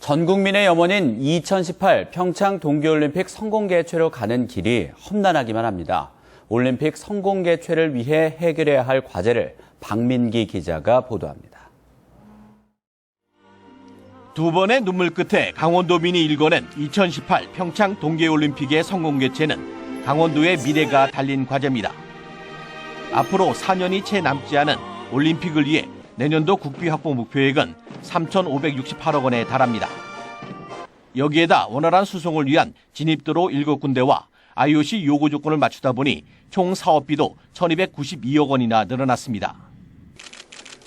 전 국민의 염원인 2018 평창 동계올림픽 성공 개최로 가는 길이 험난하기만 합니다. 올림픽 성공 개최를 위해 해결해야 할 과제를 박민기 기자가 보도합니다. 두 번의 눈물 끝에 강원도민이 일궈낸 2018 평창 동계올림픽의 성공 개최는 강원도의 미래가 달린 과제입니다. 앞으로 4년이 채 남지 않은 올림픽을 위해 내년도 국비 확보 목표액은 3,568억 원에 달합니다. 여기에다 원활한 수송을 위한 진입도로 7군데와 IOC 요구 조건을 맞추다 보니 총 사업비도 1,292억 원이나 늘어났습니다.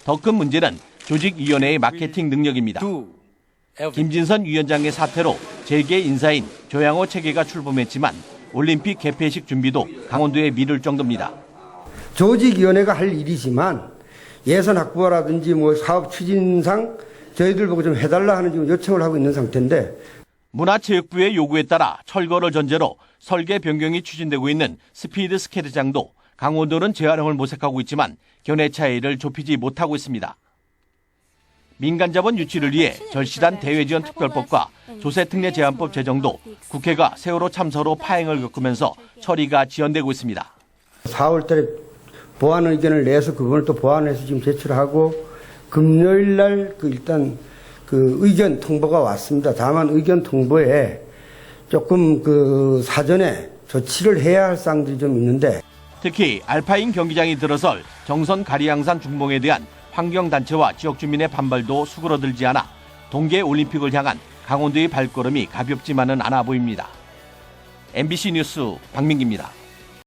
더 큰 문제는 조직위원회의 마케팅 능력입니다. 김진선 위원장의 사태로 재계 인사인 조양호 체계가 출범했지만 올림픽 개폐식 준비도 강원도에 미룰 정도입니다. 조직위원회가 할 일이지만 예산 확보라든지 뭐 사업 추진상 저희들 보고 좀 해달라 하는 지금 요청을 하고 있는 상태인데 문화체육부의 요구에 따라 철거를 전제로 설계 변경이 추진되고 있는 스피드 스케이트장도 강원도는 재활용을 모색하고 있지만 견해 차이를 좁히지 못하고 있습니다. 민간 자본 유치를 위해 절실한 대외 지원 특별법과 조세 특례 제한법 제정도 국회가 세월호 참사로 파행을 겪으면서 처리가 지연되고 있습니다. 4월 달에 보완 의견을 내서 그 부분을 또 보완해서 지금 제출하고 금요일 날 그 일단 그 의견 통보가 왔습니다. 다만 의견 통보에 조금 그 사전에 조치를 해야 할 사항들이 좀 있는데 특히 알파인 경기장이 들어설 정선 가리양산 중봉에 대한 환경단체와 지역 주민의 반발도 수그러들지 않아 동계 올림픽을 향한 강원도의 발걸음이 가볍지만은 않아 보입니다. MBC 뉴스 박민기입니다.